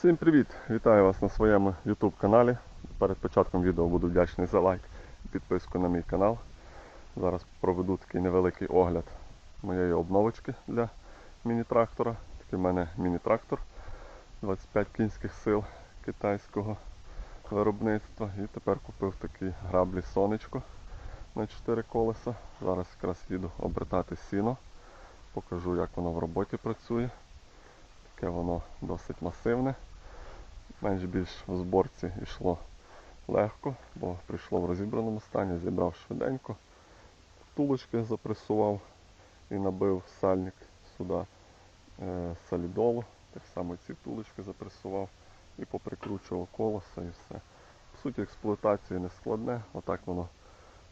Всім привіт! Вітаю вас на своєму YouTube каналі. Перед початком відео буду вдячний за лайк і підписку на мій канал. Зараз проведу такий невеликий огляд моєї обновочки для міні-трактора. Такий в мене міні-трактор 25 кінських сил китайського виробництва. І тепер купив такий граблі сонечко на 4 колеса. Зараз якраз їду обертати сіно. Покажу як воно в роботі працює. Таке воно досить масивне. Менш більш в зборці йшло легко, бо прийшло в розібраному стані, зібрав швиденько. Втулочки запресував і набив сальник сюди е, солідолу. Так само ці втулочки запресував і поприкручував колеса і все. По суті, експлуатації не складне, отак воно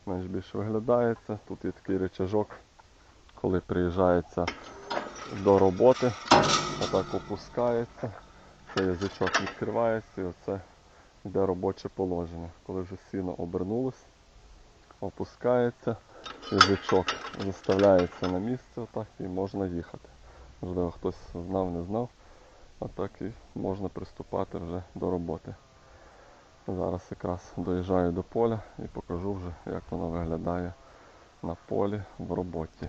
менш більш виглядається. Тут є такий речажок, коли приїжджається до роботи, отак опускається, цей язичок відкривається і оце йде робоче положення. Коли вже сіно обернулось, опускається, язичок заставляється на місце отак і можна їхати. Можливо, хтось знав, не знав, а так і можна приступати вже до роботи. Зараз якраз доїжджаю до поля і покажу вже, як воно виглядає на полі в роботі.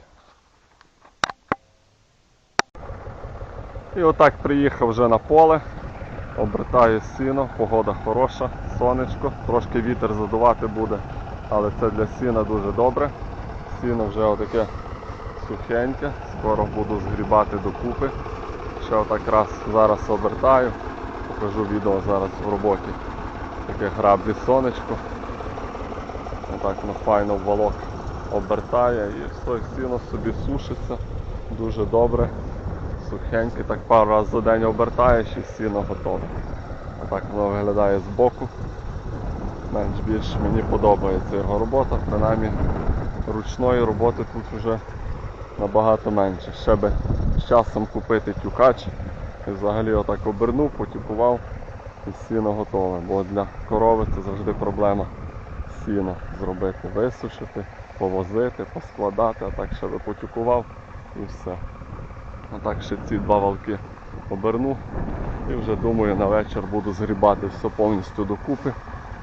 І отак приїхав вже на поле, обертаю сіно, погода хороша, сонечко, трошки вітер задувати буде, але це для сіна дуже добре. Сіно вже отаке сухеньке, скоро буду згрібати докупи. Ще отак раз зараз обертаю, покажу відео зараз в роботі. Таке граблі сонечко. Отак воно файно волок обертає і все сіно собі сушиться дуже добре сухенький, так пару разів за день обертаєш і сіно готове. Так воно виглядає збоку. Менш більш мені подобається його робота, принаймні ручної роботи тут вже набагато менше. Ще би з часом купити тюкач і взагалі отак обернув, потюкував і сіно готове. Бо для корови це завжди проблема сіно зробити, висушити, повозити, поскладати, а так ще би потюкував і все. Отак ще ці два валки оберну і вже думаю на вечір буду згрібати все повністю докупи.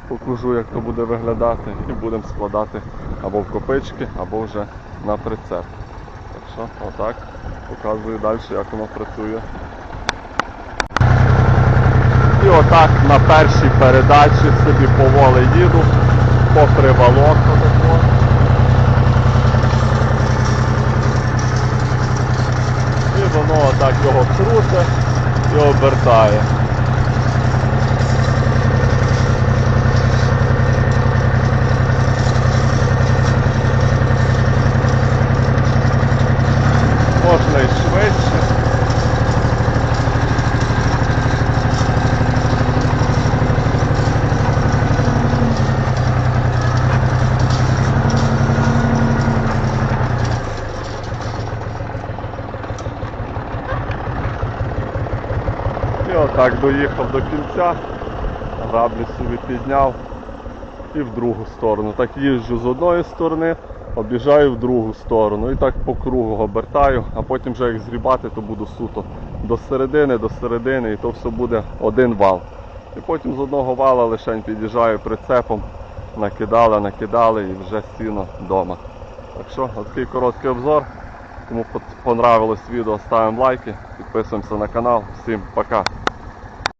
Покажу як то буде виглядати і будемо складати або в копички, або вже на прицеп. Так що отак показую далі як воно працює. І отак на першій передачі собі поволі їду, попри валок отак його крути і обертає. Можна і швидше. І отак доїхав до кінця, граблі собі підняв і в другу сторону. Так їжджу з одної сторони, обіжаю в другу сторону. І так по кругу обертаю, а потім вже як зрібати, то буду суто до середини, до середини, і то все буде один вал. І потім з одного вала лише під'їжджаю прицепом, накидали, накидали і вже сіно вдома. Так що, такий короткий обзор. Кому понравилось відео, ставимо лайки, підписуємося на канал. Всім пока!